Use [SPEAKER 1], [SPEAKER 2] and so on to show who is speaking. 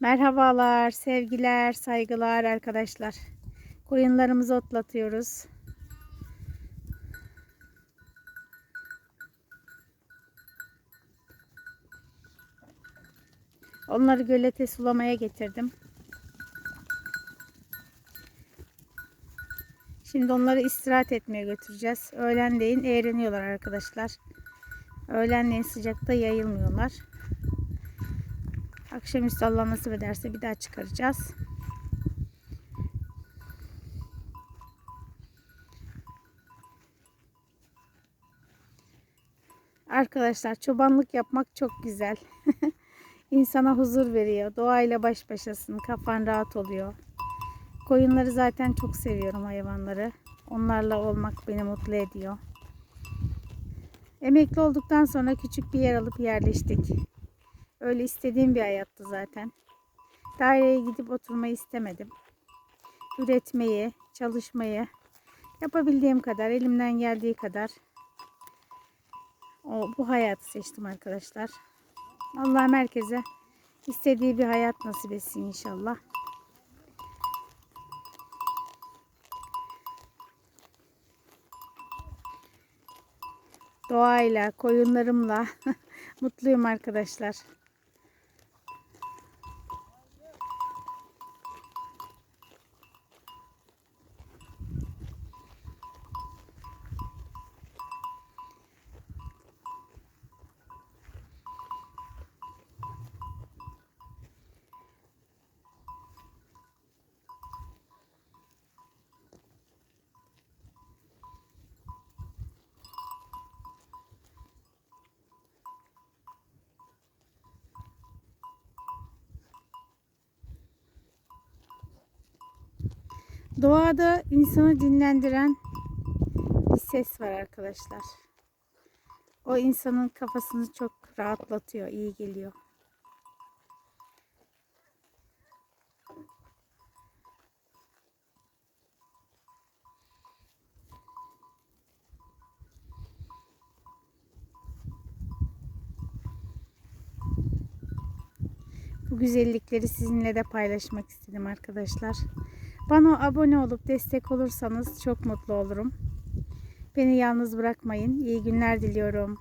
[SPEAKER 1] Merhabalar, sevgiler, saygılar arkadaşlar. Koyunlarımızı otlatıyoruz. Onları gölete sulamaya getirdim. Şimdi onları istirahat etmeye götüreceğiz. Öğlenleyin eğleniyorlar arkadaşlar. Öğlenleyin sıcakta yayılmıyorlar. Akşamüstü Allah nasip ederse bir daha çıkaracağız. Arkadaşlar çobanlık yapmak çok güzel. İnsana huzur veriyor. Doğayla baş başasın. Kafan rahat oluyor. Koyunları zaten çok seviyorum hayvanları. Onlarla olmak beni mutlu ediyor. Emekli olduktan sonra küçük bir yer alıp yerleştik. Öyle istediğim bir hayattı zaten. Daireye gidip oturmayı istemedim. Üretmeyi, çalışmayı yapabildiğim kadar, elimden geldiği kadar o bu hayatı seçtim arkadaşlar. Allah herkese istediği bir hayat nasip etsin inşallah. Doğayla, koyunlarımla mutluyum arkadaşlar. Doğada insanı dinlendiren bir ses var arkadaşlar. O insanın kafasını çok rahatlatıyor, iyi geliyor. Bu güzellikleri sizinle de paylaşmak istedim arkadaşlar. Bana abone olup destek olursanız çok mutlu olurum. Beni yalnız bırakmayın. İyi günler diliyorum.